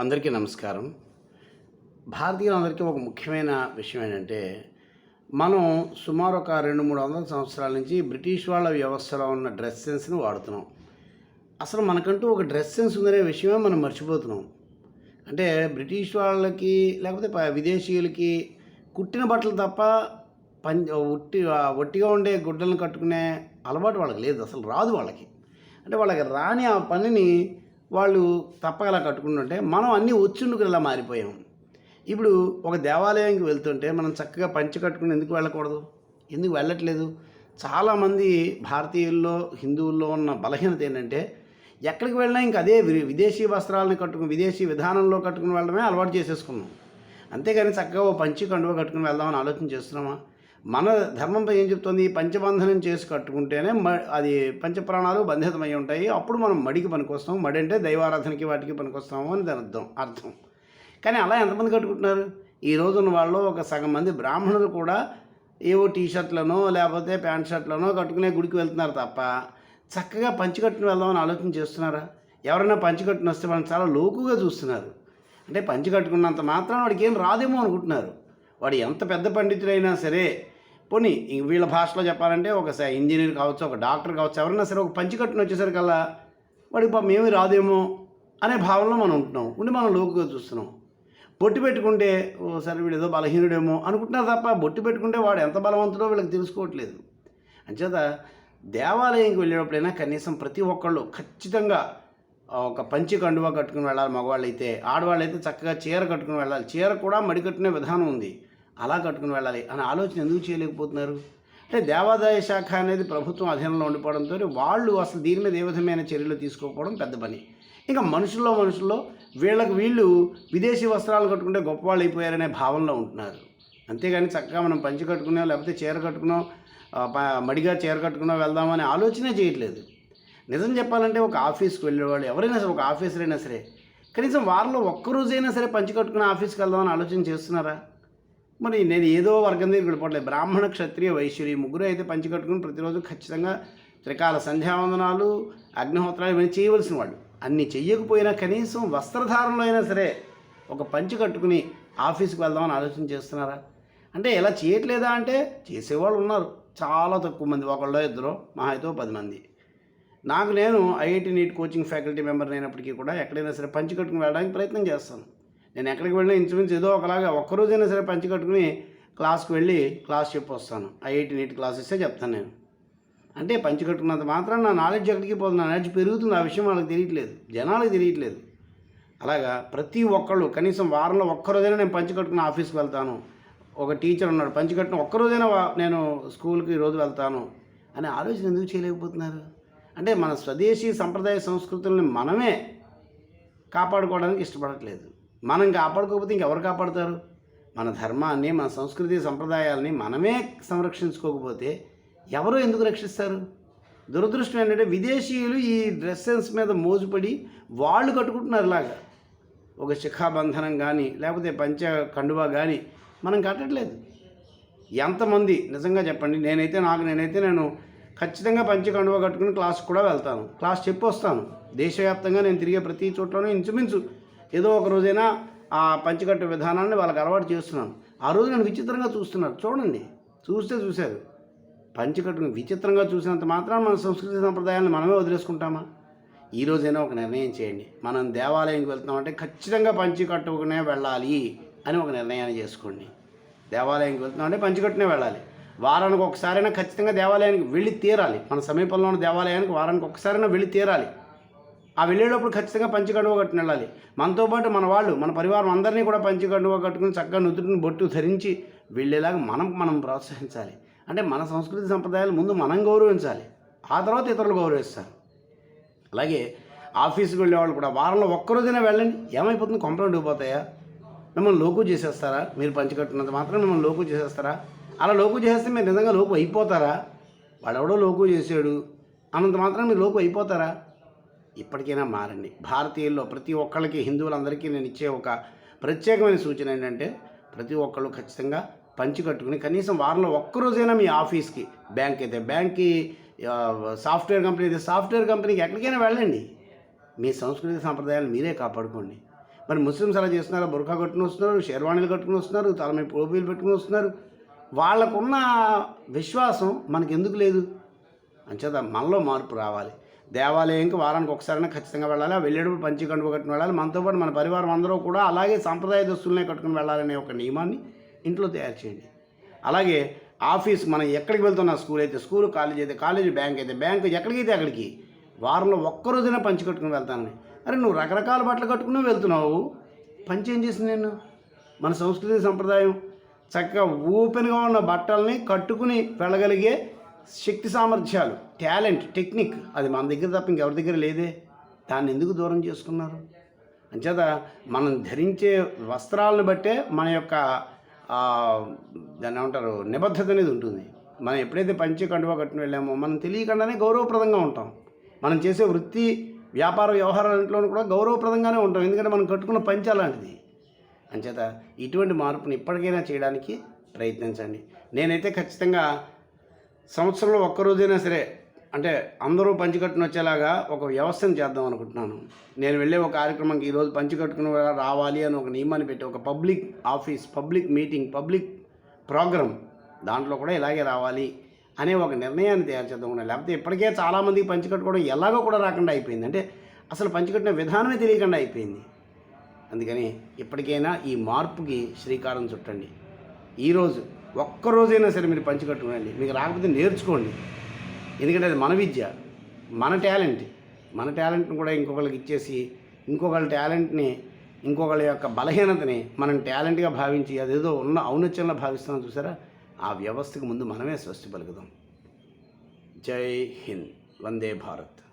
అందరికీ నమస్కారం. భారతీయులందరికీ ఒక ముఖ్యమైన విషయం ఏంటంటే మనం సుమారు ఒక రెండు మూడు వందల సంవత్సరాల నుంచి బ్రిటిష్ వాళ్ళ వ్యవస్థలో ఉన్న డ్రెస్ సెన్స్ని వాడుతున్నాం. అసలు మనకంటూ ఒక డ్రెస్ సెన్స్ ఉందనే విషయమే మనం మర్చిపోతున్నాం. అంటే బ్రిటిష్ వాళ్ళకి లేకపోతే విదేశీయులకి కుట్టిన బట్టలు తప్ప పం ఒట్టి ఒట్టిగా ఉండే గుడ్డలను కట్టుకునే అలవాటు వాళ్ళకి లేదు. అసలు రాదు వాళ్ళకి. అంటే వాళ్ళకి రాని ఆ పనిని వాళ్ళు తప్పగలా కట్టుకుంటుంటే మనం అన్నీ వచ్చుండుకు ఇలా మారిపోయాం. ఇప్పుడు ఒక దేవాలయానికి వెళ్తుంటే మనం చక్కగా పంచి కట్టుకుని ఎందుకు వెళ్ళకూడదు? ఎందుకు వెళ్ళట్లేదు? చాలామంది భారతీయుల్లో హిందువుల్లో ఉన్న బలహీనత ఏంటంటే ఎక్కడికి వెళ్ళినా ఇంక అదే విదేశీ వస్త్రాలను కట్టుకుని విదేశీ విధానంలో కట్టుకుని వెళ్ళడమే అలవాటు చేసేసుకున్నాం. అంతేగాని చక్కగా ఓ పంచి కండువ కట్టుకుని వెళ్దామని ఆలోచన చేస్తున్నామా? మన ధర్మంపై ఏం చెప్తుంది? పంచబంధనం చేసి కట్టుకుంటేనే మ అది పంచప్రాణాలు బంధితమై ఉంటాయి. అప్పుడు మనం మడికి పనికొస్తాం. మడి అంటే దైవారాధనకి వాటికి పనికొస్తాము అని దాని అర్థం అర్థం. కానీ అలా ఎంతమంది కట్టుకుంటున్నారు? ఈ రోజున్న వాళ్ళు ఒక సగం మంది బ్రాహ్మణులు కూడా ఏవో టీ షర్ట్లనో లేకపోతే ప్యాంట్ షర్ట్లనో కట్టుకునే గుడికి వెళ్తున్నారు తప్ప చక్కగా పంచికట్టును వెళ్దామని ఆలోచన చేస్తున్నారా? ఎవరైనా పంచి వస్తే వాళ్ళని చాలా లోకుగా చూస్తున్నారు. అంటే పంచి కట్టుకున్నంత మాత్రం వాడికి ఏం రాదేమో అనుకుంటున్నారు. వాడు ఎంత పెద్ద పండితుడైనా సరే పోనీ ఇంక వీళ్ళ భాషలో చెప్పాలంటే ఒక ఇంజనీర్ కావచ్చు ఒక డాక్టర్ కావచ్చు ఎవరైనా సరే ఒక పంచి వచ్చేసరికల్లా వాడికి పాపం ఏమీ రాదేమో అనే భావనలో మనం ఉంటున్నాం ఉండి మనం లోకుగా చూస్తున్నాం. బొట్టు పెట్టుకుంటే ఓ సరే వీడు ఏదో బలహీనుడేమో అనుకుంటున్నారు తప్ప బొట్టు పెట్టుకుంటే వాడు ఎంత బలవంతుడో వీళ్ళకి తెలుసుకోవట్లేదు. అంచేత దేవాలయంకి వెళ్ళేటప్పుడైనా కనీసం ప్రతి ఒక్కళ్ళు ఖచ్చితంగా ఒక పంచి కండువా కట్టుకుని వెళ్ళాలి మగవాళ్ళు అయితే ఆడవాళ్ళు అయితే చక్కగా చీర కట్టుకుని వెళ్ళాలి. చీర కూడా మడికట్టునే విధానం ఉంది. అలా కట్టుకుని వెళ్ళాలి అనే ఆలోచన ఎందుకు చేయలేకపోతున్నారు? అంటే దేవాదాయ శాఖ అనేది ప్రభుత్వం అధీనంలో ఉండిపోవడంతో వాళ్ళు అసలు దీని మీద ఏ విధమైన చర్యలు తీసుకోకపోవడం పెద్ద పని. ఇంకా మనుషుల్లో మనుషుల్లో వీళ్ళకి వీళ్ళు విదేశీ వస్త్రాలు కట్టుకుంటే గొప్పవాళ్ళు అయిపోయారనే భావనలో ఉంటున్నారు. అంతేగాని చక్కగా మనం పంచి కట్టుకున్నాం లేకపోతే చీర కట్టుకున్నాం మడిగా చీర కట్టుకున్నాం వెళ్దామనే ఆలోచనే చేయట్లేదు. నిజం చెప్పాలంటే ఒక ఆఫీస్కి వెళ్ళేవాళ్ళు ఎవరైనా సరే ఒక ఆఫీసర్ అయినా సరే కనీసం వారంలో ఒక్కరోజైనా సరే పంచి కట్టుకుని ఆఫీస్కి వెళ్దామని ఆలోచన చేస్తున్నారా? మరి నేను ఏదో వర్గం దగ్గర వెళ్ళిపోవట్లేదు బ్రాహ్మణ క్షత్రియ వైశ్యులు ఈ ముగ్గురు అయితే పంచికట్టుకుని ప్రతిరోజు ఖచ్చితంగా త్రికాల సంధ్యావందనాలు అగ్నిహోత్రాలు ఇవన్నీ చేయవలసిన వాళ్ళు. అన్ని చెయ్యకపోయినా కనీసం వస్త్రధారణలో అయినా సరే ఒక పంచి కట్టుకుని ఆఫీస్కి వెళ్దామని ఆలోచన చేస్తున్నారా? అంటే ఇలా చేయట్లేదా అంటే చేసేవాళ్ళు ఉన్నారు. చాలా తక్కువ మంది. ఒకళ్ళో ఇద్దరు మా అయితే పది మంది. నాకు నేను IIT NEET coaching faculty member అయినప్పటికీ కూడా ఎక్కడైనా సరే పంచి కట్టుకుని వెళ్ళడానికి ప్రయత్నం చేస్తాను. నేను ఎక్కడికి వెళ్ళినా ఇంచుమించు ఏదో ఒకలాగా ఒక్కరోజైనా సరే పంచి కట్టుకుని క్లాస్కి వెళ్ళి క్లాస్ చెప్పి వస్తాను ఐఐటి నీట్ క్లాస్ ఇస్తే చెప్తాను నేను. అంటే పంచి కట్టుకున్నంత మాత్రం నా నాలెడ్జ్ ఎక్కడికి పోతుంది నా నాలెడ్జ్ పెరుగుతుంది ఆ విషయం వాళ్ళకి తెలియట్లేదు జనాలకు తెలియట్లేదు. అలాగా ప్రతి ఒక్కళ్ళు కనీసం వారంలో ఒక్కరోజైనా నేను పంచి కట్టుకుని ఆఫీస్కి వెళ్తాను. ఒక టీచర్ ఉన్నాడు పంచి కట్టిన ఒక్కరోజైనా నేను స్కూల్కి రోజు వెళ్తాను. అనే ఆలోచన ఎందుకు చేయలేకపోతున్నారు? అంటే మన స్వదేశీ సంప్రదాయ సంస్కృతుల్ని మనమే కాపాడుకోవడానికి ఇష్టపడట్లేదు. మనం కాపాడుకోకపోతే ఇంకెవరు కాపాడుతారు? మన ధర్మాన్ని మన సంస్కృతి సంప్రదాయాలని మనమే సంరక్షించుకోకపోతే ఎవరు ఎందుకు రక్షిస్తారు? దురదృష్టం ఏంటంటే విదేశీయులు ఈ డ్రెస్సెన్స్ మీద మోజుపడి వాళ్ళు కట్టుకుంటున్నారు ఇలాగా. ఒక శిఖాబంధనం కానీ లేకపోతే పంచ కండువా కానీ మనం కట్టట్లేదు. ఎంతమంది నిజంగా చెప్పండి నేనైతే నాకు నేనైతే నేను ఖచ్చితంగా పంచి కండువా కట్టుకుని క్లాస్కి కూడా వెళ్తాను. క్లాస్ చెప్పి వస్తాను దేశవ్యాప్తంగా నేను తిరిగే ప్రతి చోట్లోనూ ఇంచుమించు ఏదో ఒక రోజైనా ఆ పంచకట్టు విధానాన్ని వాళ్ళకి అలవాటు చేస్తున్నాను. ఆ రోజు నేను విచిత్రంగా చూస్తున్నారు. చూడండి. చూస్తే చూశారు. పంచకట్టును విచిత్రంగా చూసినంత మాత్రం మన సంస్కృతి సంప్రదాయాన్ని మనమే వదిలేసుకుంటామా? ఈ రోజైనా ఒక నిర్ణయం చేయండి. మనం దేవాలయంకి వెళ్తున్నామంటే ఖచ్చితంగా పంచకట్టుకునే వెళ్ళాలి అని ఒక నిర్ణయాన్ని చేసుకోండి. దేవాలయానికి వెళ్తున్నామంటే పంచకట్టునే వెళ్ళాలి. వారానికి ఒకసారైనా ఖచ్చితంగా దేవాలయానికి వెళ్ళి తీరాలి. మన సమీపంలో ఉన్న దేవాలయానికి వారానికి ఒకసారైనా వెళ్ళి తీరాలి. ఆ వెళ్ళేటప్పుడు ఖచ్చితంగా పంచగడువ కట్టుకుని వెళ్ళాలి. మనతో పాటు మన వాళ్ళు మన పరివారం అందరినీ కూడా పంచి కట్టుకుని చక్కగా నుదుటిని బొట్టు ధరించి వెళ్ళేలాగా మనం మనం ప్రోత్సహించాలి. అంటే మన సంస్కృతి సంప్రదాయాలు ముందు మనం గౌరవించాలి. ఆ తర్వాత ఇతరులు గౌరవిస్తారు. అలాగే ఆఫీస్కి వెళ్ళేవాళ్ళు కూడా వారంలో ఒక్కరోజైనా వెళ్ళండి. ఏమైపోతుంది? కంప్లైంట్ అయిపోతాయా మిమ్మల్ని లోకు చేసేస్తారా? మీరు పంచికట్టున్నంత మాత్రం మిమ్మల్ని లోకు చేసేస్తారా? అలా లోకు చేస్తే మీరు నిజంగా లోకు అయిపోతారా? వాడెవడో లోకు చేసాడు అన్నంత మాత్రం మీరు లోకు అయిపోతారా? ఇప్పటికైనా మారండి. భారతీయుల్లో ప్రతి ఒక్కళ్ళకి హిందువులందరికీ నేను ఇచ్చే ఒక ప్రత్యేకమైన సూచన ఏంటంటే ప్రతి ఒక్కళ్ళు ఖచ్చితంగా పంచి కట్టుకుని కనీసం వారంలో ఒక్కరోజైనా మీ ఆఫీస్కి బ్యాంక్ అయితే బ్యాంక్కి సాఫ్ట్వేర్ కంపెనీ అయితే సాఫ్ట్వేర్ కంపెనీకి ఎక్కడికైనా వెళ్ళండి. మీ సంస్కృతి సాంప్రదాయాలు మీరే కాపాడుకోండి. మరి ముస్లిమ్స్ అలా చేస్తున్నారు బుర్ఖా కట్టుకుని వస్తున్నారు షేర్వాణీలు కట్టుకుని వస్తున్నారు తల మీద పోబీలు పెట్టుకుని వస్తున్నారు. వాళ్ళకున్న విశ్వాసం మనకెందుకు లేదు? అంచేత మనలో మార్పు రావాలి. దేవాలయంకి వారానికి ఒకసారైనా ఖచ్చితంగా వెళ్ళాలి. ఆ వెళ్ళేటప్పుడు పంచకండువ కట్టుకుని వెళ్ళాలి. మనతో పాటు మన పరివారం అందరూ కూడా అలాగే సాంప్రదాయ దుస్తులనే కట్టుకుని వెళ్ళాలనే ఒక నియమాన్ని ఇంట్లో తయారు చేయండి. అలాగే ఆఫీస్ మనం ఎక్కడికి వెళ్తున్నా స్కూల్ అయితే స్కూల్ కాలేజ్ అయితే కాలేజ్ బ్యాంక్ అయితే బ్యాంక్ ఎక్కడికైతే అక్కడికి వారంలో ఒక్క పంచి కట్టుకుని వెళ్తానని అరే నువ్వు రకరకాల బట్టలు కట్టుకుని వెళ్తున్నావు. పంచి ఏం చేసింది నేను మన సంస్కృతి సంప్రదాయం చక్కగా ఓపెన్గా ఉన్న బట్టల్ని కట్టుకుని వెళ్ళగలిగే శక్తి సామర్థ్యాలు టాలెంట్ టెక్నిక్ అది మన దగ్గర తప్ప ఇంకెవరి దగ్గర లేదే. దాన్ని ఎందుకు దూరం చేసుకున్నారు? అంచేత మనం ధరించే వస్త్రాలను బట్టే మన యొక్క దాన్ని ఏమంటారు నిబద్ధత అనేది ఉంటుంది. మనం ఎప్పుడైతే పంచి కండువా కట్టుకుని వెళ్ళామో మనం తెలియకుండానే గౌరవప్రదంగా ఉంటాం. మనం చేసే వృత్తి వ్యాపార వ్యవహారాలన్నింటిలో కూడా గౌరవప్రదంగానే ఉంటాం. ఎందుకంటే మనం కట్టుకున్న పంచి అలాంటిది. అంచేత ఇటువంటి మార్పును ఇప్పటికైనా చేయడానికి ప్రయత్నించండి. నేనైతే ఖచ్చితంగా సంవత్సరంలో ఒక్కరోజైనా సరే అంటే అందరూ పంచికట్టును వచ్చేలాగా ఒక వ్యవస్థను చేద్దాం అనుకుంటున్నాను. నేను వెళ్ళే ఒక కార్యక్రమంకి ఈరోజు పంచికట్టుకుని రావాలి అని ఒక నియమాన్ని పెట్టి ఒక public office public meeting public programme దాంట్లో కూడా ఇలాగే రావాలి అనే ఒక నిర్ణయాన్ని తయారు చేద్దాం లేకపోతే ఇప్పటికే చాలామందికి పంచికట్టుకోవడం ఎలాగో కూడా రాకుండా అయిపోయింది. అంటే అసలు పంచికట్టిన విధానమే తెలియకుండా అయిపోయింది. అందుకని ఇప్పటికైనా ఈ మార్పుకి శ్రీకారం చుట్టండి. ఈరోజు ఒక్కరోజైనా సరే మీరు పంచికట్టుకోండి మీకు రాకపోతే నేర్చుకోండి. ఎందుకంటే అది మన విద్య మన టాలెంట్. మన టాలెంట్ని కూడా ఇంకొకరికి ఇచ్చేసి ఇంకొకళ్ళ టాలెంట్ని ఇంకొకళ్ళ యొక్క బలహీనతని మనం టాలెంట్గా భావించి అదేదో ఉన్న ఔన్నత్యంలో భావిస్తున్నాం చూసారా? ఆ వ్యవస్థకు ముందు మనమే స్వస్తి పలుకుదాం. జై హింద్. వందే భారత్.